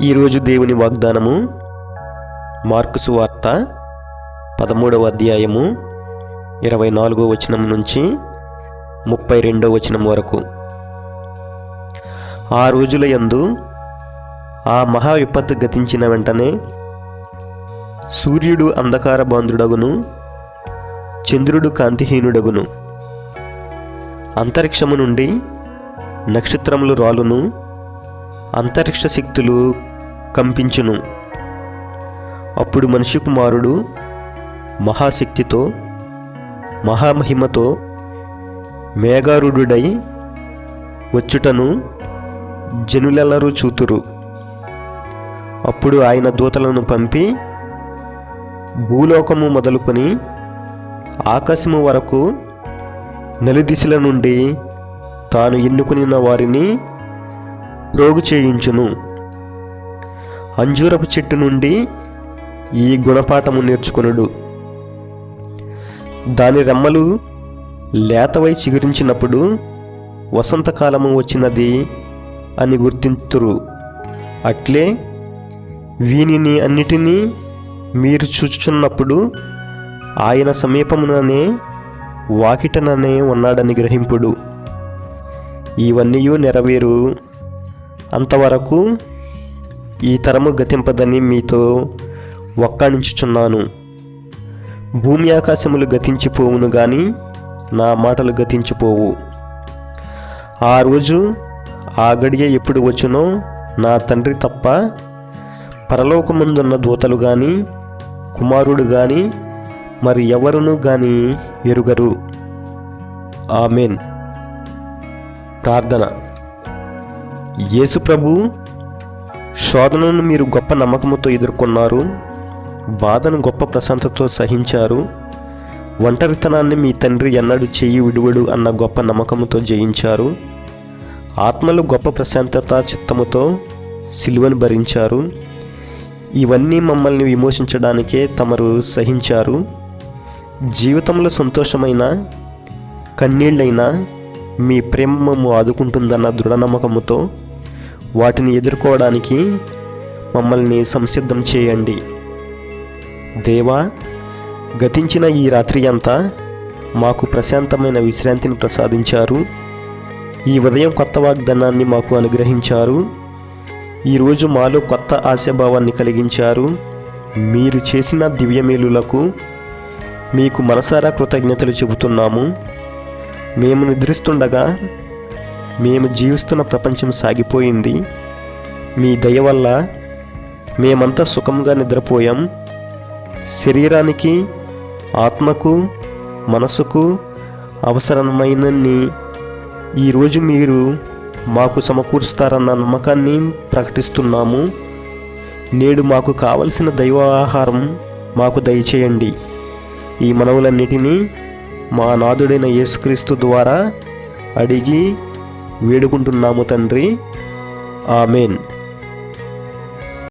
ఈరోజు దేవుని వాగ్దానము మార్కుసు వార్త పదమూడవ అధ్యాయము ఇరవై నాలుగో వచనం నుంచి ముప్పై రెండో వచనం వరకు. ఆ రోజుల యందు ఆ మహా విపత్తు గతించిన వెంటనే సూర్యుడు అంధకార బాంధుడగును చంద్రుడు కాంతిహీనుడగును. అంతరిక్షము నుండి నక్షత్రములు రాలును అంతరిక్ష శక్తులు కంపించును. అప్పుడు మనిషి కుమారుడు మహాశక్తితో మహామహిమతో మేఘారుడై వచ్చుటను జనులెల్లరూ చూతురు. అప్పుడు ఆయన దూతలను పంపి భూలోకము మొదలుకొని ఆకాశము వరకు నలుదిశల నుండి తాను ఎన్నుకున్న వారిని ప్రోగు చేయించును. అంజూరపు చెట్టు నుండి ఈ గుణపాఠము నేర్చుకొనుడు. దాని రెమ్మలు లేతవై చిగురించినప్పుడు వసంతకాలము వచ్చినది అని గుర్తింతురు. అట్లే వీనిని అన్నిటినీ మీరు చూచుచున్నప్పుడు ఆయన సమీపముననే వాకిటననే ఉన్నాడని గ్రహింపుడు. ఇవన్నీ నెరవేరు. అంతవరకు ఈ తరము గతింపదని మీతో ఒక్కడించుచున్నాను భూమి ఆకాశములు గతించిపోవును గాని నా మాటలు గతించిపోవు. ఆ రోజు ఆ గడియ ఎప్పుడు వచ్చునో నా తండ్రి తప్ప పరలోకముందున్న దూతలు గాని కుమారుడు గాని మరి ఎవరును గాని ఎరుగరు. ఆమెన్. ప్రార్థన. యేసు ప్రభు శోధనను మీరు గొప్ప నమ్మకముతో ఎదుర్కొన్నారు బాధను గొప్ప ప్రశాంతతో సహించారు ఒంటరితనాన్ని మీ తండ్రి ఎన్నడూ చెయ్యి విడువడు అన్న గొప్ప నమ్మకముతో జయించారు ఆత్మలు గొప్ప ప్రశాంతత చిత్తముతో సిలువను భరించారు ఇవన్నీ మమ్మల్ని విమోచించడానికే తమరు సహించారు జీవితంలో సంతోషమైన కన్నీళ్ళైనా మీ ప్రేమ మమ్ము ఆదుకుంటుందన్న దృఢ నమ్మకముతో వాటిని ఎదుర్కోవడానికి మమ్మల్ని సంసిద్ధం చేయండి. దేవా గతించిన ఈ రాత్రి అంతా మాకు ప్రశాంతమైన విశ్రాంతిని ప్రసాదించారు. ఈ ఉదయం కొత్త వాగ్దానాన్ని మాకు అనుగ్రహించారు. ఈరోజు మాలో కొత్త ఆశాభావాన్ని కలిగించారు. మీరు చేసిన దివ్యమేలులకు మీకు మనసారా కృతజ్ఞతలు చెబుతున్నాము. మేము నిద్రిస్తుండగా మేము జీవిస్తున్న ప్రపంచం సాగిపోయింది. మీ దయ వల్ల మేమంతా సుఖంగా నిద్రపోయాం. శరీరానికి ఆత్మకు మనసుకు అవసరమైనన్ని ఈరోజు మీరు మాకు సమకూరుస్తారన్న నమ్మకాన్ని ప్రకటిస్తున్నాము. నేడు మాకు కావలసిన దైవ ఆహారం మాకు దయచేయండి. ఈ మనవులన్నిటినీ మా నాదుడైన యేసుక్రీస్తు ద్వారా అడిగి వేడుకుంటున్నాము తండ్రి. ఆమెన్.